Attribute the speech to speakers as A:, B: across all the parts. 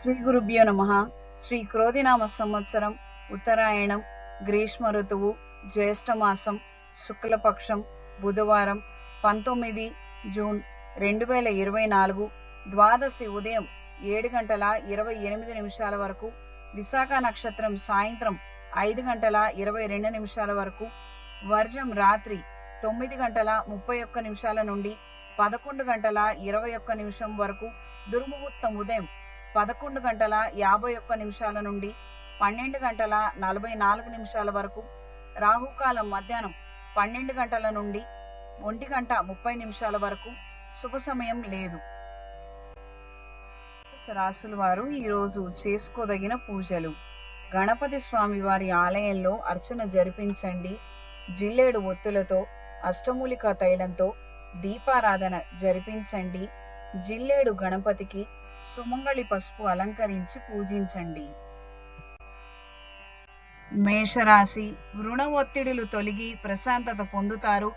A: శ్రీ గురుభ్యో నమ. శ్రీ క్రోధినామ సంవత్సరం ఉత్తరాయణం గ్రీష్మ ఋతువు జ్యేష్ఠమాసం శుక్లపక్షం బుధవారం పంతొమ్మిది జూన్ రెండు వేల ఇరవై నాలుగు ద్వాదశి ఉదయం ఏడు గంటల ఇరవై ఎనిమిది నిమిషాల వరకు విశాఖ నక్షత్రం సాయంత్రం ఐదు గంటల ఇరవై రెండు నిమిషాల వరకు వర్జం రాత్రి తొమ్మిది గంటల ముప్పై ఒక్క నిమిషాల నుండి పదకొండు గంటల ఇరవై ఒక్క నిమిషం వరకు దుర్ముహూర్తం ఉదయం పదకొండు గంటల యాభై ఒక్క నిమిషాల నుండి పన్నెండు గంటల నలభై నాలుగు నిమిషాల వరకు రాహుకాలం మధ్యాహ్నం పన్నెండు గంటల నుండి ఒంటి గంట ముప్పై నిమిషాల వరకు శుభ సమయం లేదు. రాసుల వారు ఈరోజు చేసుకోదగిన పూజలు. గణపతి స్వామి వారి ఆలయంలో అర్చన జరిపించండి. జిల్లేడు ఒత్తులతో అష్టమూలిక తైలంతో దీపారాధన జరిపించండి. జిల్లేడు గణపతికి సుమంగళి పసుపు అలంకరించి పూజించండి. మేషరాశి రుణ ఒత్తిడులు తొలగి ప్రశాంతత పొందుతారు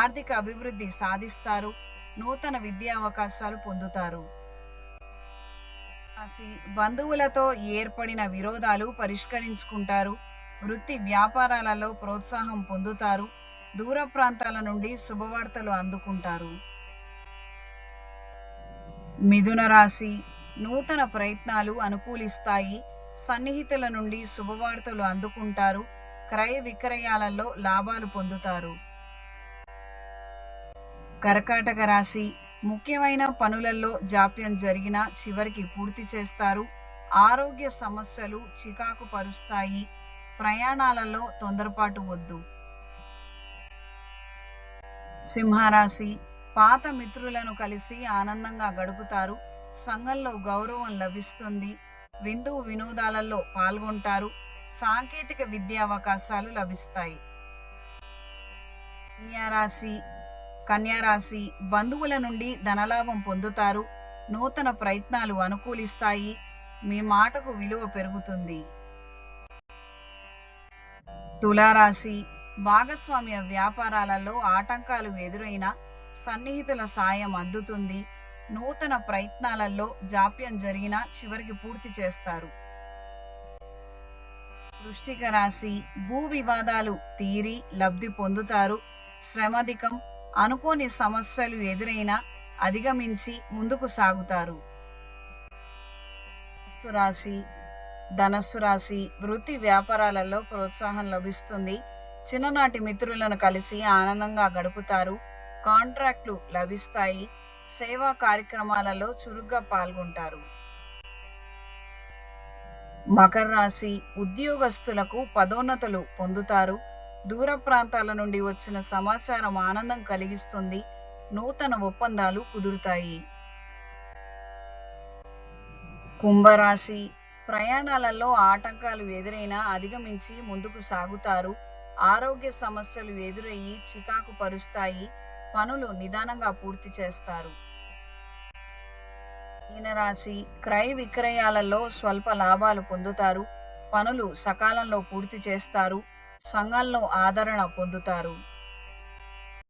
A: ఆర్థిక అభివృద్ధి సాధిస్తారు నూతన విద్యా అవకాశాలు పొందుతారు. రాశి బంధువులతో ఏర్పడిన విరోధాలు పరిష్కరించుకుంటారు వృత్తి వ్యాపారాలలో ప్రోత్సాహం పొందుతారు దూర ప్రాంతాల నుండి శుభవార్తలు అందుకుంటారు. మిథున రాశి నూతన ప్రయత్నాలు అనుకూలిస్తాయి. సన్నిహితుల నుండి శుభవార్తలు అందుకుంటారు. క్రయ విక్రయాలలో లాభాలు పొందుతారు. కర్కాటక రాశి ముఖ్యమైన పనులలో జాప్యం జరిగినా చివరికి పూర్తి చేస్తారు. ఆరోగ్య సమస్యలు చికాకు పరుస్తాయి. ప్రయాణాలలో తొందరపాటు వద్దు. సింహరాశి పాత మిత్రులను కలిసి ఆనందంగా గడుపుతారు. సంఘంలో గౌరవం లభిస్తుంది. విందు వినోదాలలో పాల్గొంటారు. సాంకేతిక విద్యా అవకాశాలు లభిస్తాయి. కన్యారాశి కన్యారాశి బంధువుల నుండి ధనలాభం పొందుతారు. నూతన ప్రయత్నాలు అనుకూలిస్తాయి. మీ మాటకు విలువ పెరుగుతుంది. తులారాశి భాగస్వామ్య వ్యాపారాలలో ఆటంకాలు ఎదురైన సన్నిహితుల సాయం అందుతుంది. నూతన ప్రయత్నాలలో జాప్యం జరిగినా చివరికి పూర్తి చేస్తారు. వృష్టిక రాశి భూ వివాదాలు తీరి లబ్ధి పొందుతారు. శ్రమధికం అనుకోని సమస్యలు ఎదురైనా అధిగమించి ముందుకు సాగుతారు. రాశి ధనస్సు రాశి వృత్తి వ్యాపారాలలో ప్రోత్సాహం లభిస్తుంది. చిన్ననాటి మిత్రులను కలిసి ఆనందంగా గడుపుతారు. కాంట్రాక్ట్లు లభిస్తాయి. సేవా కార్యక్రమాలలో చురుగ్గా పాల్గొంటారు. మకర రాశి ఉద్యోగస్తులకు పదోన్నతులు పొందుతారు. దూర ప్రాంతాల నుండి వచ్చిన సమాచారం ఆనందం కలిగిస్తుంది. నూతన ఒప్పందాలు కుదురుతాయి. కుంభరాశి ప్రయాణాలలో ఆటంకాలు ఎదురైనా అధిగమించి ముందుకు సాగుతారు. ఆరోగ్య సమస్యలు ఎదురయ్యి చికాకు పరుస్తాయి. పనులు నిదానంగా పూర్తి చేస్తారు. మీనరాశి క్రయ విక్రయాలలో స్వల్ప లాభాలు పొందుతారు. పనులు సకాలంలో పూర్తి చేస్తారు. సంఘంలో ఆదరణ పొందుతారు.